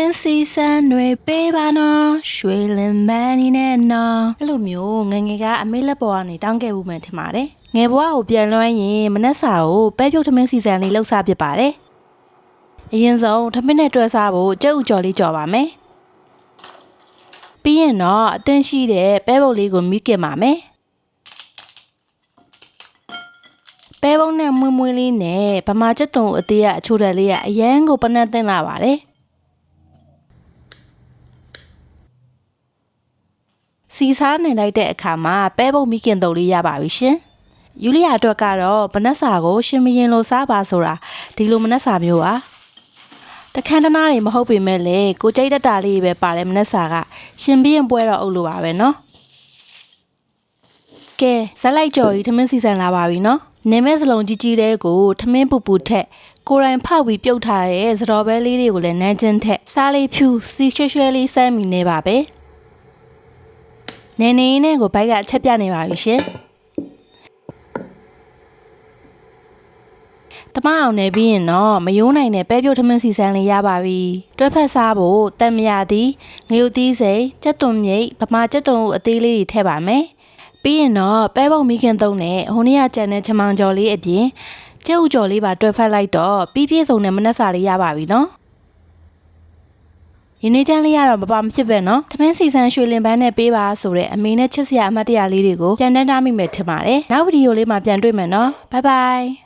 င်းစီစံတွေပေးပါနော်ရွှေလင်မန်းနေနဲ့နော်အဲ့လိုမျိုးငယ်ငယ်ကအမေလက်ပေါ်ကနေတောင်းခဲ့ဦးမယ်ထင်ပါတယ်ငယ်ဘွားကိုပြန်လွှမ်းရင်မနှက်စာကိုပဲပြုတ်ထမင်းစီစံလေးလှုပ်စားဖြစ်ပါတယ်အရင်ဆုံးထမင်းနဲ့တွဲစားဖို့ကြက်ဥကြော်လေးကြော်ပါမယ်ပြီးရင်တော့အသင်းရှိတဲ့ပဲပုတ်လေးကိုမိခင်ပါမယ်ပဲပုံးနဲ့မွေးမွေးလေးနဲ့ဗမာကျက်တုံအသေးရအချိုတက်လေးကအရန်ကိုပနတ်သိမ့်လာပါတယ် စီစားနေလိုက်တဲ့အခါမှာပဲပုံမိခင်တုံလေးရပါပြီရှင်။ယူလီယာအတွက်ကတော့မနက်စာကို ရှင်မရင်လိုစားပါဆိုတာဒီလိုမနက်စာမျိုးပါ။တခန်းတနာတွေမဟုတ်ပေမဲ့လေကိုကြိတ်တတာလေးပဲပါတယ်မနက်စာကရှင်ပြင်းပွဲတော့အုပ်လို့ပါပဲနော်။ကဲဇက်လိုက်ကြော်ကြီးထမင်းစီစဉ်လာပါပြီနော်။နေမဲစလုံးကြီးကြီးတဲ့ကိုထမင်းပူပူထက်ကိုယ်တိုင်ဖောက်ပြီးပြုတ်ထားတဲ့သတော်ဘဲလေးတွေကိုလည်းနန်းချင်းထက်စားလေးဖြူစီရွှဲရွှဲလေးစမ်းမိနေပါပဲ။ နေနေနဲ့ကိုဘိုက်ကအချက်ပြနေပါပြီရှင်တမအောင်နေပြီးရင်တော့မယိုးနိုင်တဲ့ပဲပြုတ်ထမင်းစီဆန်လေးရပါပြီတွဲဖက်စားဖို့တံမြာသည်ငရုတ်သီးစိမ်ကြက်သွန်မြိတ်ဗမာကြက်သွန်ကိုအသေးလေးတွေထည့်ပါမယ်ပြီးရင်တော့ပဲပုံမိခင်သုံးနဲ့ဟိုနေ့ကကြံတဲ့ချမောင်ကျော်လေးအပြင်ကျဲဥကျော်လေးပါတွဲဖက်လိုက်တော့ပြီးပြည့်စုံတဲ့မနက်စာလေးရပါပြီနော် ယနေ့ချမ်းလေးရတော့မပါမဖြစ်ပဲနော်။သမင်းစီဆန်ရွှေလင်ပန်းနဲ့ပေးပါဆိုတဲ့အမေနဲ့ချစ်စရာအမတ်တရလေးတွေကိုပြန်တန်းတားမိမယ်ထင်ပါတယ်။နောက်ဗီဒီယိုလေးမှာပြန်တွေ့မယ်နော်။ Bye bye